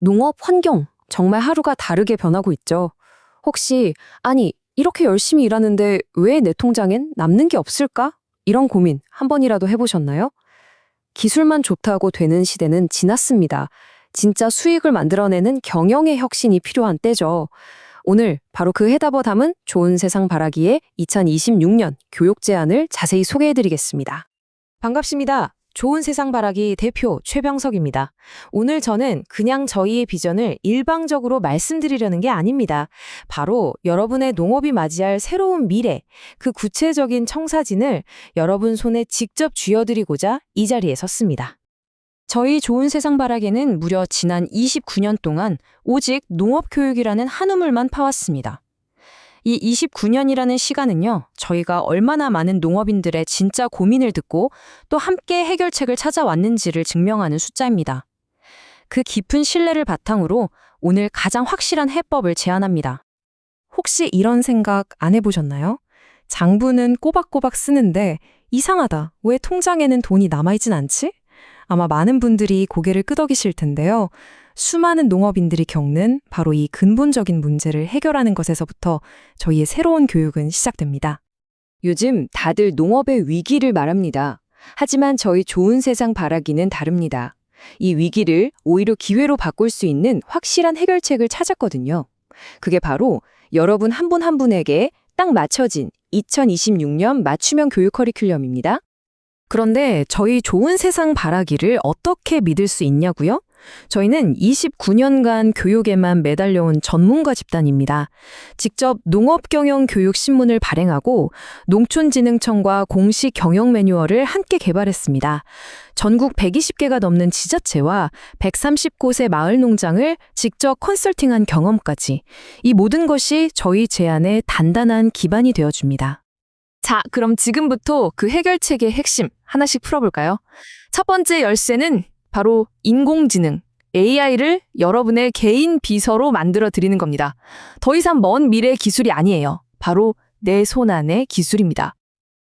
농업 환경 정말 하루가 다르게 변하고 있죠. 혹시 아니 이렇게 열심히 일하는데 왜 내 통장엔 남는 게 없을까? 이런 고민 한 번이라도 해보셨나요? 기술만 좋다고 되는 시대는 지났습니다. 진짜 수익을 만들어내는 경영의 혁신이 필요한 때죠. 오늘 바로 그 해답을 담은 좋은 세상 바라기의 2026년 교육 제안을 자세히 소개해드리겠습니다. 반갑습니다. 좋은 세상 바라기 대표 최병석입니다. 오늘 저는 그냥 저희의 비전을 일방적으로 말씀드리려는 게 아닙니다. 바로 여러분의 농업이 맞이할 새로운 미래, 그 구체적인 청사진을 여러분 손에 직접 쥐어드리고자 이 자리에 섰습니다. 저희 좋은 세상 바라기는 무려 지난 29년 동안 오직 농업 교육이라는 한 우물만 파왔습니다. 이 29년이라는 시간은요, 저희가 얼마나 많은 농업인들의 진짜 고민을 듣고 또 함께 해결책을 찾아왔는지를 증명하는 숫자입니다. 그 깊은 신뢰를 바탕으로 오늘 가장 확실한 해법을 제안합니다. 혹시 이런 생각 안 해보셨나요? 장부는 꼬박꼬박 쓰는데 이상하다. 왜 통장에는 돈이 남아있진 않지? 아마 많은 분들이 고개를 끄덕이실 텐데요. 수많은 농업인들이 겪는 바로 이 근본적인 문제를 해결하는 것에서부터 저희의 새로운 교육은 시작됩니다. 요즘 다들 농업의 위기를 말합니다. 하지만 저희 좋은 세상 바라기는 다릅니다. 이 위기를 오히려 기회로 바꿀 수 있는 확실한 해결책을 찾았거든요. 그게 바로 여러분 한 분한 분에게 딱 맞춰진 2026년 맞춤형 교육 커리큘럼입니다. 그런데 저희 좋은 세상 바라기를 어떻게 믿을 수 있냐고요? 저희는 29년간 교육에만 매달려온 전문가 집단입니다. 직접 농업경영교육 신문을 발행하고 농촌진흥청과 공식 경영 매뉴얼을 함께 개발했습니다. 전국 120개가 넘는 지자체와 130곳의 마을 농장을 직접 컨설팅한 경험까지 이 모든 것이 저희 제안의 단단한 기반이 되어줍니다. 자, 그럼 지금부터 그 해결책의 핵심 하나씩 풀어볼까요? 첫 번째 열쇠는 바로 인공지능, AI를 여러분의 개인 비서로 만들어 드리는 겁니다. 더 이상 먼 미래 기술이 아니에요. 바로 내 손 안의 기술입니다.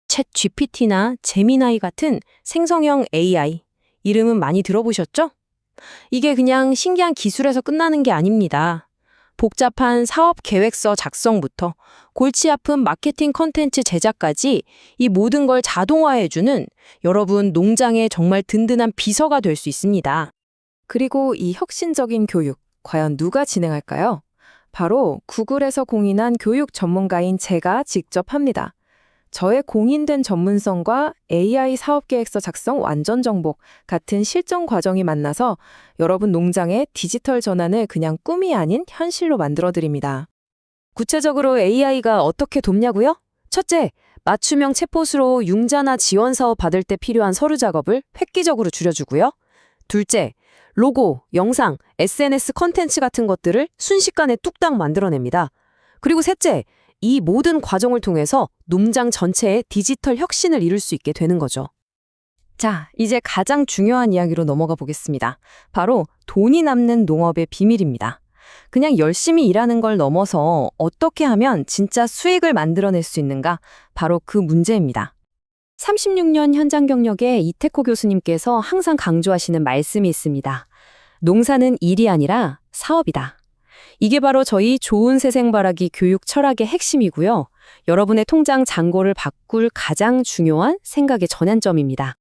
챗 GPT나 제미나이 같은 생성형 AI. 이름은 많이 들어보셨죠? 이게 그냥 신기한 기술에서 끝나는 게 아닙니다. 복잡한 사업 계획서 작성부터 골치 아픈 마케팅 컨텐츠 제작까지 이 모든 걸 자동화해주는 여러분 농장의 정말 든든한 비서가 될 수 있습니다. 그리고 이 혁신적인 교육, 과연 누가 진행할까요? 바로 구글에서 공인한 교육 전문가인 제가 직접 합니다. 저의 공인된 전문성과 AI 사업계획서 작성 완전 정복 같은 실전 과정이 만나서 여러분 농장의 디지털 전환을 그냥 꿈이 아닌 현실로 만들어 드립니다. 구체적으로 AI가 어떻게 돕냐고요? 첫째, 맞춤형 챗봇으로 융자나 지원 사업 받을 때 필요한 서류 작업을 획기적으로 줄여주고요. 둘째, 로고, 영상, SNS 컨텐츠 같은 것들을 순식간에 뚝딱 만들어냅니다. 그리고 셋째, 이 모든 과정을 통해서 농장 전체의 디지털 혁신을 이룰 수 있게 되는 거죠. 자, 이제 가장 중요한 이야기로 넘어가 보겠습니다. 바로 돈이 남는 농업의 비밀입니다. 그냥 열심히 일하는 걸 넘어서 어떻게 하면 진짜 수익을 만들어낼 수 있는가? 바로 그 문제입니다. 36년 현장 경력의 이태코 교수님께서 항상 강조하시는 말씀이 있습니다. 농사는 일이 아니라 사업이다. 이게 바로 저희 좋은 새생바라기 교육 철학의 핵심이고요. 여러분의 통장 잔고를 바꿀 가장 중요한 생각의 전환점입니다.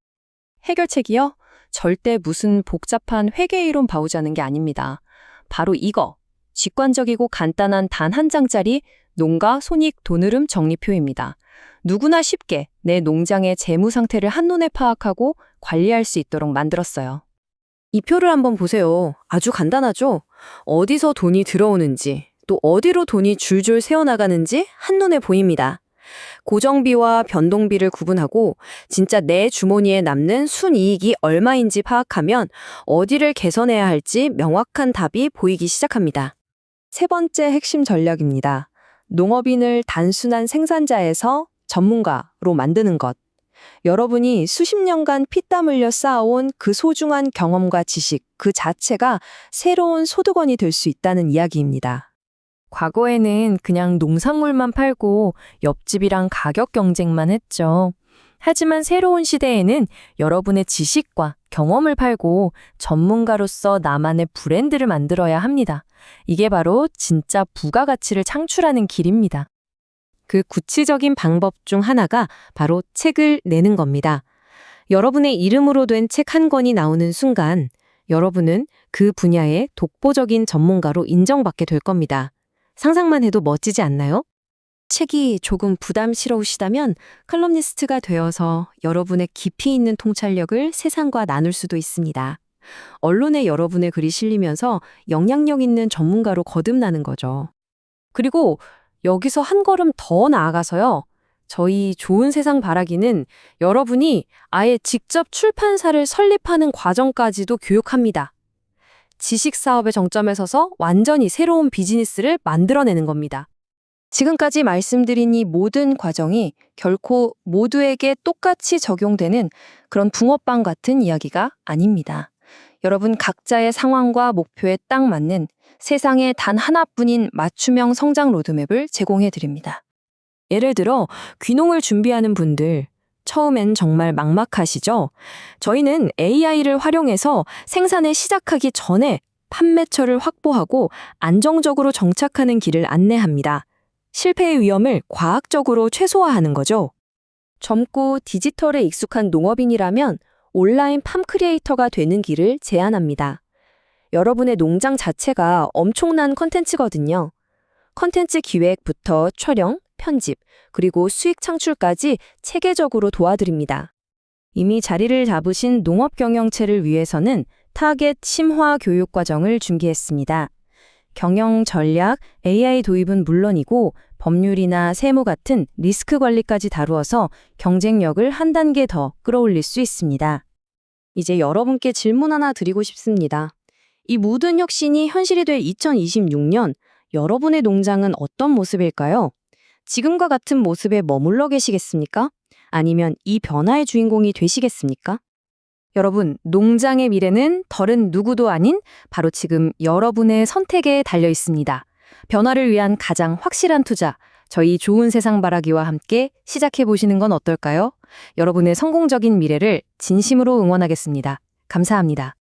해결책이요? 절대 무슨 복잡한 회계 이론 바우자는 게 아닙니다. 바로 이거. 직관적이고 간단한 단 한 장짜리 농가 손익 돈흐름 정리표입니다. 누구나 쉽게 내 농장의 재무 상태를 한눈에 파악하고 관리할 수 있도록 만들었어요. 이 표를 한번 보세요. 아주 간단하죠? 어디서 돈이 들어오는지, 또 어디로 돈이 줄줄 새어나가는지 한눈에 보입니다. 고정비와 변동비를 구분하고 진짜 내 주머니에 남는 순이익이 얼마인지 파악하면 어디를 개선해야 할지 명확한 답이 보이기 시작합니다. 세 번째 핵심 전략입니다. 농업인을 단순한 생산자에서 전문가로 만드는 것. 여러분이 수십 년간 피땀 흘려 쌓아온 그 소중한 경험과 지식 그 자체가 새로운 소득원이 될 수 있다는 이야기입니다. 과거에는 그냥 농산물만 팔고 옆집이랑 가격 경쟁만 했죠. 하지만 새로운 시대에는 여러분의 지식과 경험을 팔고 전문가로서 나만의 브랜드를 만들어야 합니다. 이게 바로 진짜 부가가치를 창출하는 길입니다. 그 구체적인 방법 중 하나가 바로 책을 내는 겁니다. 여러분의 이름으로 된 책 한 권이 나오는 순간 여러분은 그 분야의 독보적인 전문가로 인정받게 될 겁니다. 상상만 해도 멋지지 않나요? 책이 조금 부담스러우시다면 칼럼니스트가 되어서 여러분의 깊이 있는 통찰력을 세상과 나눌 수도 있습니다. 언론에 여러분의 글이 실리면서 영향력 있는 전문가로 거듭나는 거죠. 그리고 여기서 한 걸음 더 나아가서요. 저희 좋은 세상 바라기는 여러분이 아예 직접 출판사를 설립하는 과정까지도 교육합니다. 지식 사업의 정점에 서서 완전히 새로운 비즈니스를 만들어내는 겁니다. 지금까지 말씀드린 이 모든 과정이 결코 모두에게 똑같이 적용되는 그런 붕어빵 같은 이야기가 아닙니다. 여러분 각자의 상황과 목표에 딱 맞는 세상에 단 하나뿐인 맞춤형 성장 로드맵을 제공해 드립니다. 예를 들어 귀농을 준비하는 분들 처음엔 정말 막막하시죠? 저희는 AI를 활용해서 생산을 시작하기 전에 판매처를 확보하고 안정적으로 정착하는 길을 안내합니다. 실패의 위험을 과학적으로 최소화하는 거죠. 젊고 디지털에 익숙한 농업인이라면 온라인 팜 크리에이터가 되는 길을 제안합니다. 여러분의 농장 자체가 엄청난 컨텐츠거든요. 컨텐츠 기획부터 촬영, 편집, 그리고 수익 창출까지 체계적으로 도와드립니다. 이미 자리를 잡으신 농업 경영체를 위해서는 타겟 심화 교육 과정을 준비했습니다. 경영 전략, AI 도입은 물론이고 법률이나 세무 같은 리스크 관리까지 다루어서 경쟁력을 한 단계 더 끌어올릴 수 있습니다. 이제 여러분께 질문 하나 드리고 싶습니다. 이 모든 혁신이 현실이 될 2026년 여러분의 농장은 어떤 모습일까요? 지금과 같은 모습에 머물러 계시겠습니까? 아니면 이 변화의 주인공이 되시겠습니까? 여러분, 농장의 미래는 덜은 누구도 아닌 바로 지금 여러분의 선택에 달려 있습니다. 변화를 위한 가장 확실한 투자, 저희 좋은 세상 바라기와 함께 시작해 보시는 건 어떨까요? 여러분의 성공적인 미래를 진심으로 응원하겠습니다. 감사합니다.